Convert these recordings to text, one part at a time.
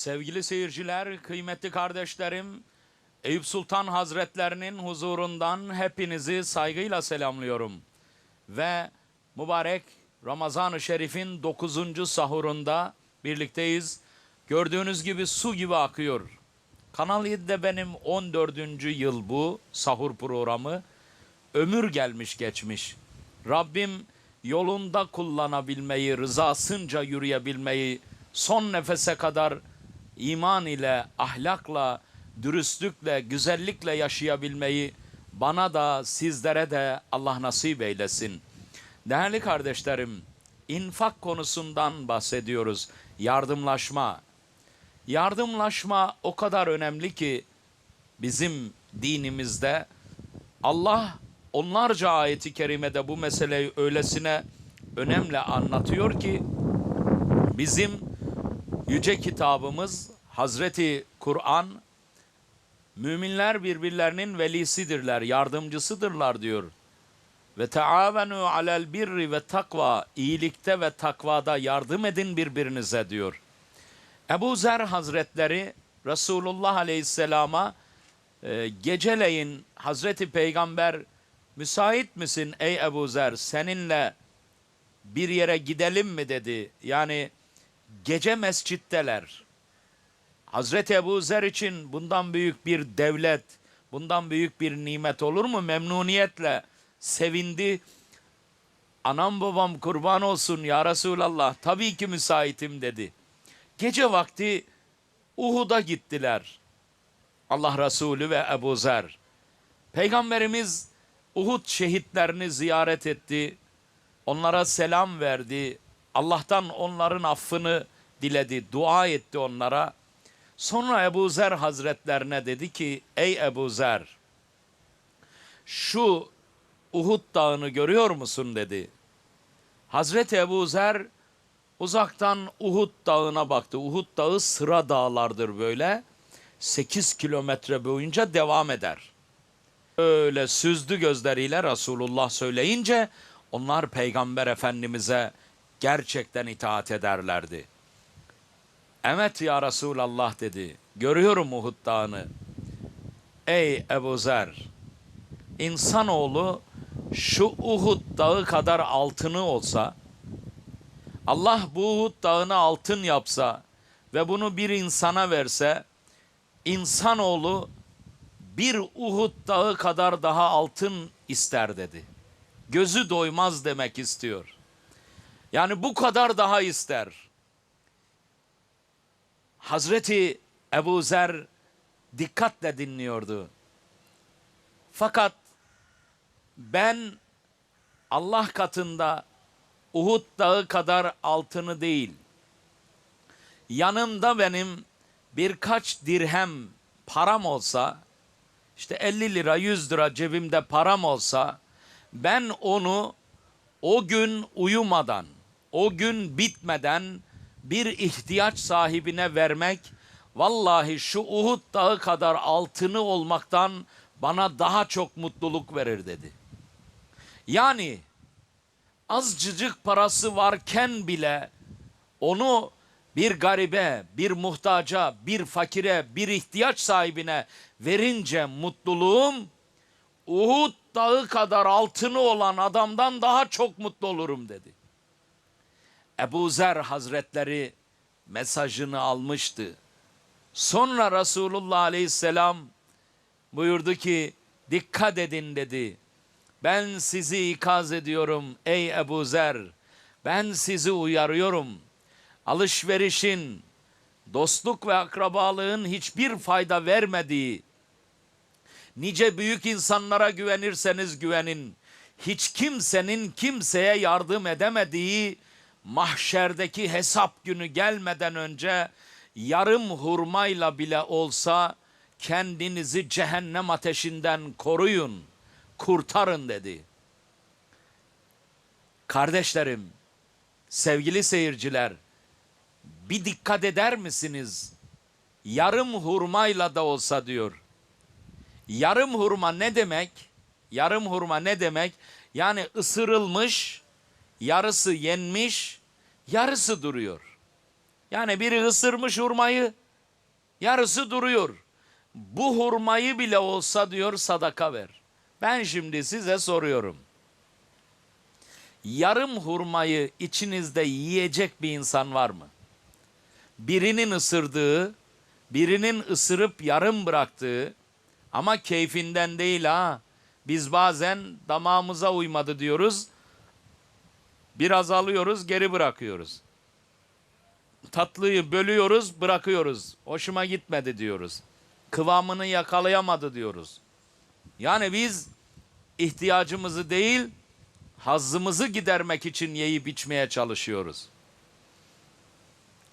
Sevgili seyirciler, kıymetli kardeşlerim, Eyüp Sultan Hazretlerinin huzurundan hepinizi saygıyla selamlıyorum. Ve mübarek Ramazan-ı Şerif'in 9. sahurunda birlikteyiz. Gördüğünüz gibi su gibi akıyor. Kanal 7'de benim 14. yıl bu sahur programı. Ömür gelmiş geçmiş. Rabbim yolunda kullanabilmeyi, rızasınca yürüyebilmeyi, son nefese kadar iman ile, ahlakla, dürüstlükle, güzellikle yaşayabilmeyi bana da sizlere de Allah nasip eylesin. Değerli kardeşlerim, infak konusundan bahsediyoruz. Yardımlaşma. Yardımlaşma o kadar önemli ki bizim dinimizde Allah onlarca ayeti kerimede bu meseleyi öylesine önemli anlatıyor ki bizim yüce kitabımız Hazreti Kur'an müminler birbirlerinin velisidirler, yardımcısıdırlar diyor. Ve taavenu alel birri ve takva iyilikte ve takvada yardım edin birbirinize diyor. Ebu Zer Hazretleri Resulullah Aleyhisselam'a e, geceleyin Hazreti Peygamber müsait misin ey Ebu Zer seninle bir yere gidelim mi dedi. Yani gece mescitteler. Hazreti Ebu Zer için bundan büyük bir devlet, bundan büyük bir nimet olur mu? Memnuniyetle sevindi. Anam babam kurban olsun ya Resulallah tabii ki müsaitim dedi. Gece vakti Uhud'a gittiler. Allah Resulü ve Ebu Zer. Peygamberimiz Uhud şehitlerini ziyaret etti. Onlara selam verdi. Allah'tan onların affını diledi, dua etti onlara. Sonra Ebu Zer Hazretlerine dedi ki, ey Ebu Zer, şu Uhud dağını görüyor musun dedi. Hazreti Ebu Zer uzaktan Uhud dağına baktı. Uhud dağı sıra dağlardır böyle. 8 kilometre boyunca devam eder. Öyle süzdü gözleriyle Resulullah söyleyince onlar Peygamber Efendimiz'e gerçekten itaat ederlerdi. Evet ya Resulallah dedi. Görüyorum Uhud dağını. Ey Ebu Zer, insanoğlu şu Uhud dağı kadar altını olsa, Allah bu Uhud dağını altın yapsa ve bunu bir insana verse, insanoğlu bir Uhud dağı kadar daha altın ister dedi. Gözü doymaz demek istiyor. Yani bu kadar daha ister. Hazreti Ebu Zer dikkatle dinliyordu. Fakat ben Allah katında Uhud dağı kadar altını değil, yanımda benim birkaç dirhem param olsa, işte 50 lira 100 lira cebimde param olsa, ben onu o gün uyumadan, o gün bitmeden bir ihtiyaç sahibine vermek, vallahi şu Uhud dağı kadar altını olmaktan bana daha çok mutluluk verir dedi. Yani azıcık parası varken bile onu bir garibe, bir muhtaca, bir fakire, bir ihtiyaç sahibine verince mutluluğum Uhud dağı kadar altını olan adamdan daha çok mutlu olurum dedi. Ebu Zer Hazretleri mesajını almıştı. Sonra Resulullah Aleyhisselam buyurdu ki dikkat edin dedi. Ben sizi ikaz ediyorum ey Ebu Zer. Ben sizi uyarıyorum. Alışverişin, dostluk ve akrabalığın hiçbir fayda vermediği, nice büyük insanlara güvenirseniz güvenin, hiç kimsenin kimseye yardım edemediği mahşerdeki hesap günü gelmeden önce yarım hurmayla bile olsa kendinizi cehennem ateşinden koruyun, kurtarın dedi. Kardeşlerim, sevgili seyirciler, bir dikkat eder misiniz? Yarım hurmayla da olsa diyor. Yarım hurma ne demek? Yarım hurma ne demek? Yani ısırılmış, yarısı yenmiş, yarısı duruyor. Yani biri ısırmış hurmayı, Yarısı duruyor. Bu hurmayı bile olsa diyor sadaka ver. Ben şimdi size soruyorum. Yarım hurmayı içinizde yiyecek bir insan var mı? Birinin ısırdığı, birinin ısırıp yarım bıraktığı ama keyfinden değil ha. Biz bazen damağımıza uymadı diyoruz. Biraz alıyoruz, geri bırakıyoruz. Tatlıyı bölüyoruz, bırakıyoruz. Hoşuma gitmedi diyoruz. Kıvamını yakalayamadı diyoruz. Yani biz ihtiyacımızı değil, hazzımızı gidermek için yiyip içmeye çalışıyoruz.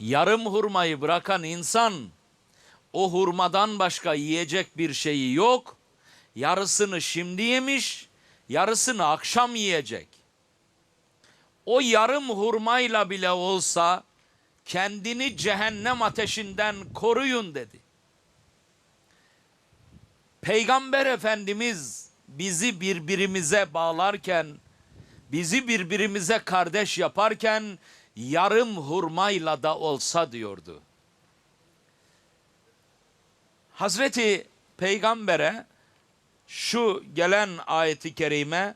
Yarım hurmayı bırakan insan o hurmadan başka yiyecek bir şeyi yok. Yarısını şimdi yemiş, yarısını akşam yiyecek. O yarım hurmayla bile olsa kendini cehennem ateşinden koruyun dedi. Peygamber Efendimiz bizi birbirimize bağlarken, bizi birbirimize kardeş yaparken yarım hurmayla da olsa diyordu. Hazreti Peygamber'e şu gelen ayeti kerime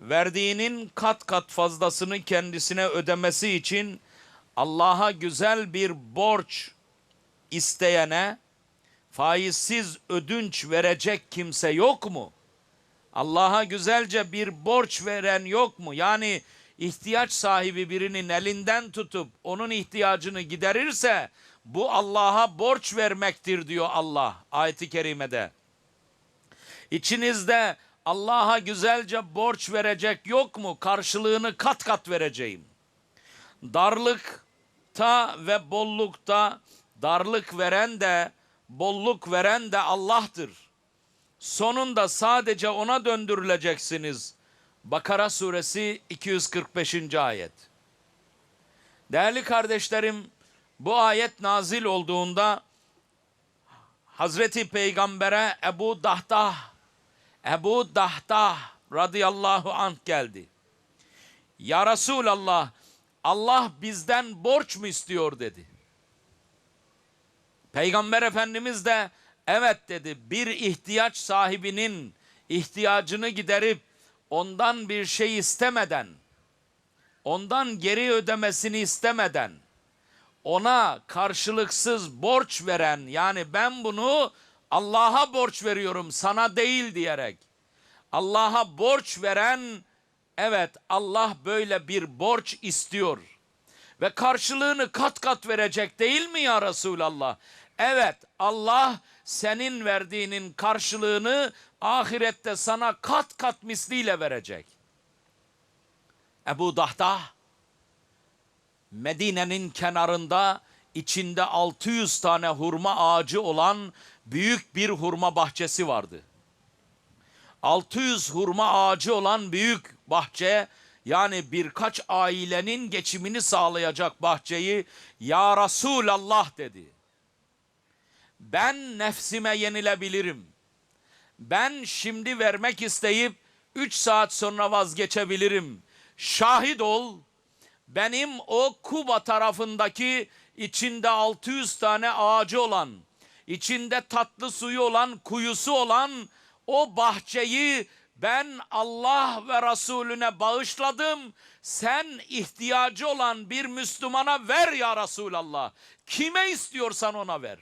verdiğinin kat kat fazlasını kendisine ödemesi için Allah'a güzel bir borç isteyene faizsiz ödünç verecek kimse yok mu? Allah'a güzelce bir borç veren yok mu? Yani ihtiyaç sahibi birinin elinden tutup onun ihtiyacını giderirse bu Allah'a borç vermektir diyor Allah ayeti kerimede. İçinizde Allah'a güzelce borç verecek yok mu? Karşılığını kat kat vereceğim. Darlıkta ve bollukta darlık veren de bolluk veren de Allah'tır. Sonunda sadece ona döndürüleceksiniz. Bakara suresi 245. ayet. Değerli kardeşlerim, bu ayet nazil olduğunda Hazreti Peygamber'e Ebu Dahtah, Ebu Dahtah radıyallahu anh geldi. Ya Resulallah, Allah bizden borç mu istiyor dedi. Peygamber Efendimiz de evet dedi bir ihtiyaç sahibinin ihtiyacını giderip ondan bir şey istemeden, ondan geri ödemesini istemeden, ona karşılıksız borç veren yani ben bunu Allah'a borç veriyorum sana değil diyerek Allah'a borç veren evet Allah böyle bir borç istiyor ve karşılığını kat kat verecek değil mi ya Resulallah? Evet Allah senin verdiğinin karşılığını ahirette sana kat kat misliyle verecek. Ebu Dahdah Medine'nin kenarında içinde 600 tane hurma ağacı olan büyük bir hurma bahçesi vardı. 600 hurma ağacı olan büyük bahçe yani birkaç ailenin geçimini sağlayacak bahçeyi Ya Resulallah dedi. Ben nefsime yenilebilirim. Ben şimdi vermek isteyip 3 saat sonra vazgeçebilirim. Şahit ol benim o Kuba tarafındaki içinde 600 tane ağacı olan, içinde tatlı suyu olan, kuyusu olan o bahçeyi ben Allah ve Resulüne bağışladım. Sen ihtiyacı olan bir Müslümana ver ya Resulallah. Kime istiyorsan ona ver.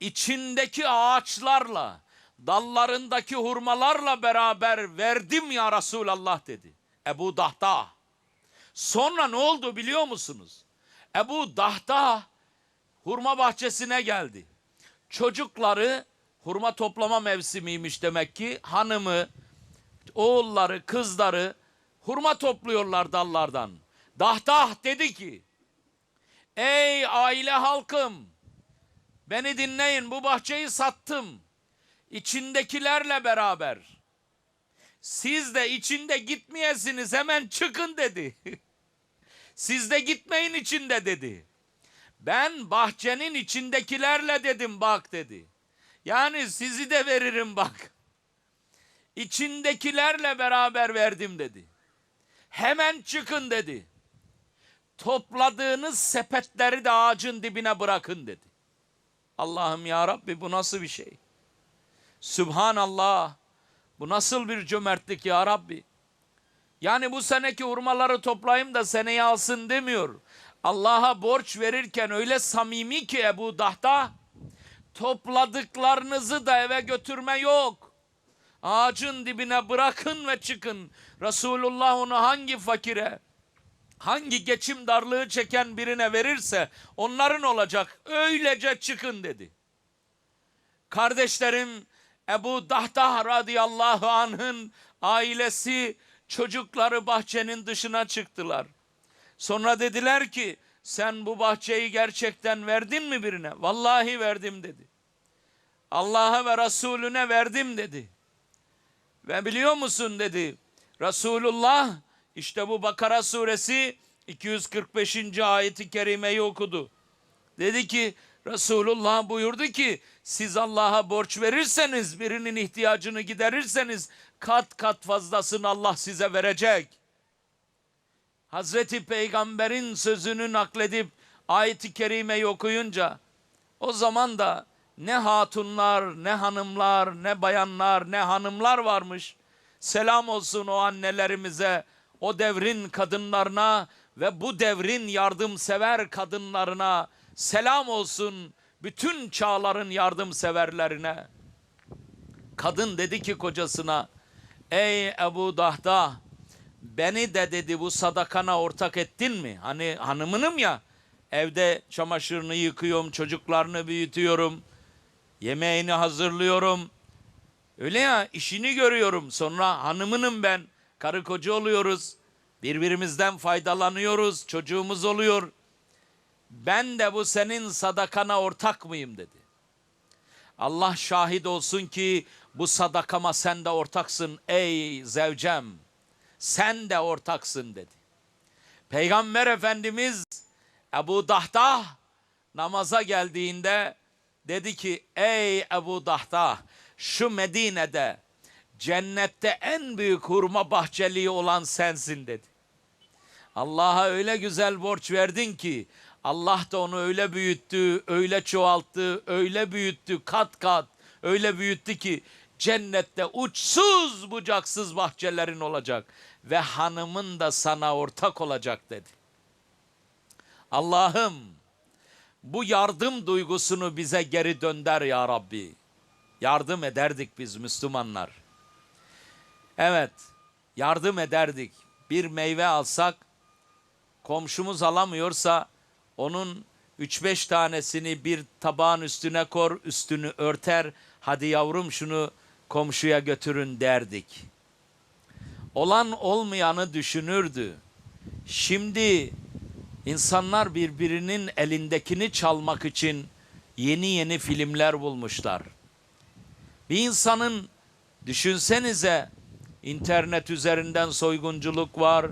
İçindeki ağaçlarla, dallarındaki hurmalarla beraber verdim ya Resulallah dedi. Ebu Dahta. Sonra ne oldu biliyor musunuz? Ebu Dahta hurma bahçesine geldi. Çocukları hurma toplama mevsimiymiş demek ki. Hanımı, oğulları, kızları hurma topluyorlar dallardan. Dahtah dedi ki, ey aile halkım, beni dinleyin bu bahçeyi sattım. İçindekilerle beraber. Siz de içinde gitmeyesiniz hemen çıkın dedi. Siz de gitmeyin içinde dedi. Ben bahçenin içindekilerle dedim bak dedi. Yani sizi de veririm bak. İçindekilerle beraber verdim dedi. Hemen çıkın dedi. topladığınız sepetleri de ağacın dibine bırakın dedi. Allah'ım ya Rabbi bu nasıl bir şey? Sübhanallah. Bu nasıl bir cömertlik ya Rabbi? Yani bu seneki hurmaları toplayayım da seneye alsın demiyor. Allah'a borç verirken öyle samimi ki Ebu Dahta topladıklarınızı da eve götürme yok. Ağacın dibine bırakın ve çıkın. Resulullah onu hangi fakire, hangi geçim darlığı çeken birine verirse onların olacak. Öylece çıkın dedi. Kardeşlerim Ebu Dahtah radıyallahu anh'ın ailesi çocukları bahçenin dışına çıktılar. Sonra dediler ki sen bu bahçeyi gerçekten verdin mi birine? Vallahi verdim dedi. Allah'a ve Resulüne verdim dedi. Ve biliyor musun dedi. Resulullah işte bu Bakara suresi 245. ayeti kerimeyi okudu. Dedi ki Resulullah buyurdu ki siz Allah'a borç verirseniz birinin ihtiyacını giderirseniz kat kat fazlasını Allah size verecek. Hazreti Peygamber'in sözünü nakledip ayeti kerimeyi okuyunca o zaman da ne hatunlar, ne hanımlar, ne bayanlar, ne hanımlar varmış. Selam olsun o annelerimize, o devrin kadınlarına ve bu devrin yardımsever kadınlarına. Selam olsun bütün çağların yardımseverlerine. Kadın dedi ki kocasına, ey Ebu Dahda, beni de dedi bu sadakana ortak ettin mi? Hani hanımınım ya, evde çamaşırını yıkıyorum, çocuklarını büyütüyorum, yemeğini hazırlıyorum. Öyle ya işini görüyorum. Sonra hanımınım ben. Karı koca oluyoruz. Birbirimizden faydalanıyoruz. Çocuğumuz oluyor. Ben de bu senin sadakana ortak mıyım dedi. Allah şahit olsun ki bu sadakama sen de ortaksın ey zevcem. Sen de ortaksın dedi. Peygamber Efendimiz Ebu Dahtah namaza geldiğinde dedi ki ey Ebu Dahtah şu Medine'de cennette en büyük hurma bahçeliği olan sensin dedi. Allah'a öyle güzel borç verdin ki Allah da onu öyle büyüttü, öyle çoğalttı, öyle büyüttü kat kat, öyle büyüttü ki cennette uçsuz bucaksız bahçelerin olacak ve hanımın da sana ortak olacak dedi. Allah'ım bu yardım duygusunu bize geri dönder ya Rabbi. Yardım ederdik biz Müslümanlar. Evet, yardım ederdik. Bir meyve alsak, komşumuz alamıyorsa onun 3-5 tanesini bir tabağın üstüne kor, üstünü örter. Hadi yavrum şunu komşuya götürün derdik. Olan olmayanı düşünürdü. Şimdi insanlar birbirinin elindekini çalmak için yeni yeni filmler bulmuşlar. Bir insanın düşünsenize internet üzerinden soygunculuk var,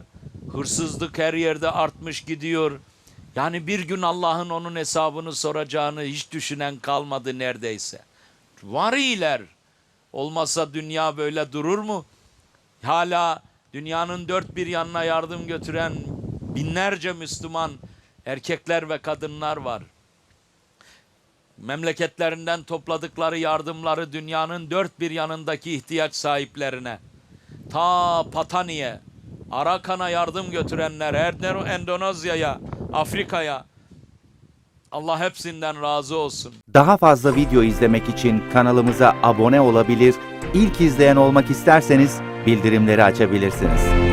hırsızlık her yerde artmış gidiyor. Yani bir gün Allah'ın onun hesabını soracağını hiç düşünen kalmadı neredeyse. Var iyiler. Olmasa dünya böyle durur mu? Hala dünyanın dört bir yanına yardım götüren binlerce Müslüman erkekler ve kadınlar var. Memleketlerinden topladıkları yardımları dünyanın dört bir yanındaki ihtiyaç sahiplerine, ta Patani'ye, Arakan'a yardım götürenler, Endonezya'ya, Afrika'ya, Allah hepsinden razı olsun. Daha fazla video izlemek için kanalımıza abone olabilir, ilk izleyen olmak isterseniz bildirimleri açabilirsiniz.